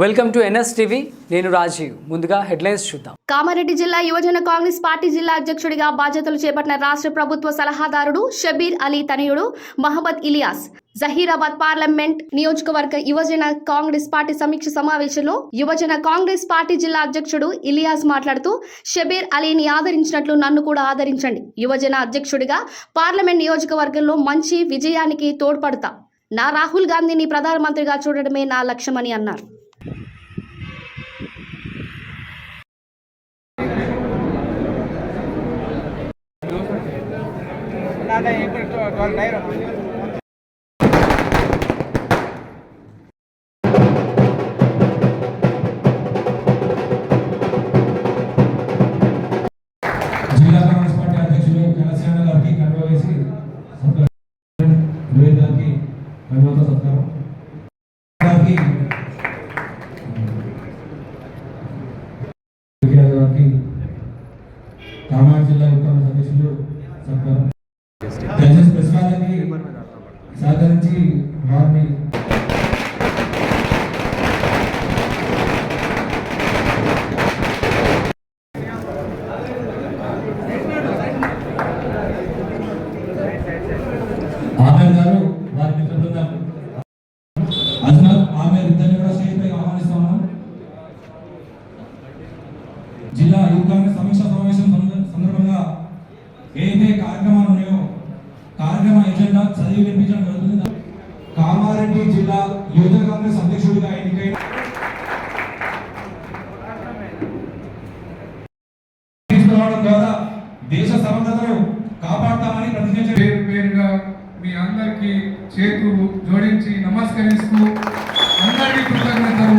Welcome to NS TV. నేను రాజీవ్. ముందుగా headlines చూద్దాం. కామారెడ్డి జిల్లా యువజన కాంగ్రెస్ పార్టీ జిల్లా అధ్యక్షుడిగా బాధ్యతలు చేపట్టిన రాష్ట్ర ప్రభుత్వ సలహాదారుడు షబీర్ అలీ తనయుడు మహమ్మద్ ఇలియాస్. జహీరాబాద్ పార్లమెంట్ నియోజకవర్గ యువజన కాంగ్రెస్ పార్టీ సమీక్ష సమావేశంలో యువజన కాంగ్రెస్ పార్టీ జిల్లా అధ్యక్షుడు ఇలియాస్ మాట్లాడుతూ షబీర్ అలీని ఆదరించినట్లు నన్ను కూడా ఆదరించండి. యువజన అధ్యక్షుడిగా పార్లమెంట్ నియోజకవర్గంలో మంచి విజయానికి తోడ్పడతా. నా రాహుల్ గాంధీని ప్రధానమంత్రిగా చూడడమే నా లక్ష్యమని అన్నారు జిల్లా కాంగ్రెస్ పార్టీ అధ్యక్షులు జనసేన గారికి కండువా వేసి సత్కారం నివేద్ గారికి కండువాతో సత్కారం గారికి విజయ్ గారికి కామారెడ్డి జిల్లా యువ అధ్యక్షులు సత్కారం. కార్యక్రమ ఎజెండా చదివి వినిపించడం జరుగుతుంది. కామారెడ్డి జిల్లా యువజన కాంగ్రెస్ అధ్యక్షుడిగా ఎన్నికైన ద్వారా దేశ సమగ్రతను కాపాడతామని ప్రతిజ్ఞ పేరుగా మీ అందరికీ చేతులు జోడించి నమస్కరిస్తూ అందరికీ కృతజ్ఞతలు.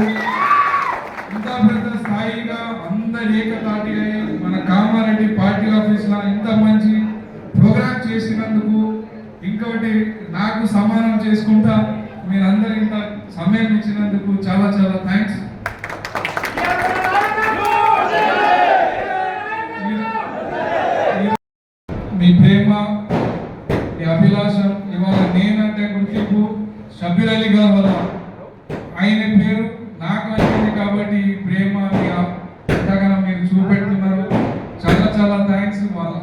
ఇంత పెద్ద స్థాయిగా అందరి ఏకతాటిగా మన కామారెడ్డి పార్టీ ఆఫీస్లో ఇంత మంచి ప్రోగ్రామ్ చేసినందుకు ఇంకొకటి నాకు సమానం చేసుకుంటా మీరందరూ ఇంత సమయం ఇచ్చినందుకు చాలా చాలా థ్యాంక్స్ మీ ప్రేమ మీ అభిలాషం ఇవాళ నేనంటే గుర్తింపు షబీర్ అలీ గారు వల్ల ఆయన పేరు నాకు వచ్చింది కాబట్టి ప్రేమ ఎంతగానో మీరు చూపెడుతున్నారు. చాలా చాలా థ్యాంక్స్ వాళ్ళు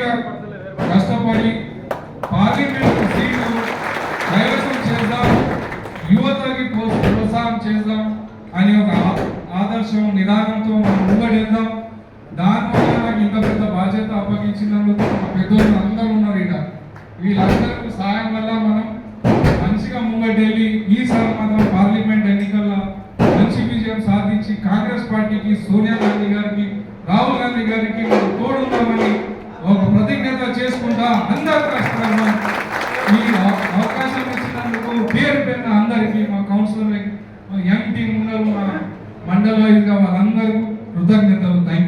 గట్టిగా కష్టపడి పార్లమెంట్ సీట్లు కైవసం చేద్దాం యువతకి ప్రోత్సాహం చేద్దాం అని ఒక ఆదర్శం నిదానంతో మనం ముంగడేద్దాం దానివల్ల నాకు ఇంత పెద్ద బాధ్యత అప్పగించినందుకు పెద్దోళ్ళు అందరూ ఉన్నారు ఇక వీళ్ళందరూ మండల వాళ్ళందరూ కృతజ్ఞతలు. థ్యాంక్